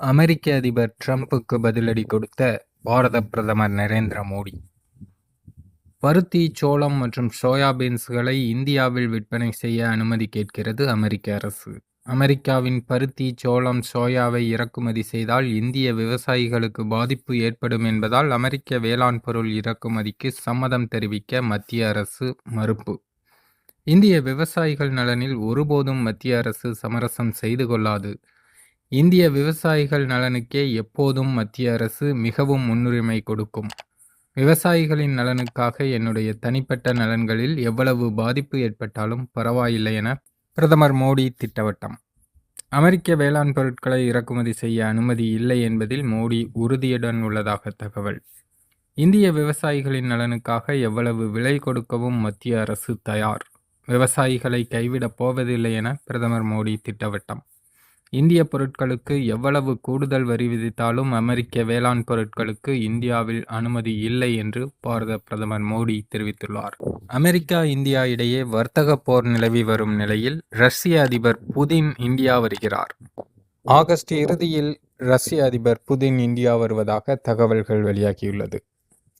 அமெரிக்க அதிபர் ட்ரம்புக்கு பதிலடி கொடுத்த பாரத பிரதமர் நரேந்திர மோடி. பருத்தி சோளம் மற்றும் சோயாபீன்ஸ்களை இந்தியாவில் விற்பனை செய்ய அனுமதி கேட்கிறது அமெரிக்க அரசு. அமெரிக்காவின் பருத்தி சோளம் சோயாவை இறக்குமதி செய்தால் இந்திய விவசாயிகளுக்கு பாதிப்பு ஏற்படும் என்பதால் அமெரிக்க வேளாண் பொருள் இறக்குமதிக்கு சம்மதம் தெரிவிக்க மத்திய அரசு மறுப்பு. இந்திய விவசாயிகள் நலனில் ஒருபோதும் மத்திய அரசு சமரசம் செய்து கொள்ளாது. இந்திய விவசாயிகள் நலனுக்கே எப்போதும் மத்திய அரசு மிகவும் முன்னுரிமை கொடுக்கும். விவசாயிகளின் நலனுக்காக என்னுடைய தனிப்பட்ட நலன்களில் எவ்வளவு பாதிப்பு ஏற்பட்டாலும் பரவாயில்லை என பிரதமர் மோடி திட்டவட்டம். அமெரிக்க வேளாண் பொருட்களை இறக்குமதி செய்ய அனுமதி இல்லை என்பதில் மோடி உறுதியுடன் உள்ளதாக தகவல். இந்திய விவசாயிகளின் நலனுக்காக எவ்வளவு விலை கொடுக்கவும் மத்திய அரசு தயார். விவசாயிகளை கைவிடப் போவதில்லை என பிரதமர் மோடி திட்டவட்டம். இந்திய பொருட்களுக்கு எவ்வளவு கூடுதல் வரி விதித்தாலும் அமெரிக்க வேளாண் பொருட்களுக்கு இந்தியாவில் அனுமதி இல்லை என்று பாரத பிரதமர் மோடி தெரிவித்துள்ளார். அமெரிக்கா இந்தியா இடையே வர்த்தக போர் நிலவி வரும் நிலையில் ரஷ்ய அதிபர் புதின் இந்தியா வருகிறார். ஆகஸ்ட் இறுதியில் ரஷ்ய அதிபர் புதின் இந்தியா வருவதாக தகவல்கள் வெளியாகியுள்ளது.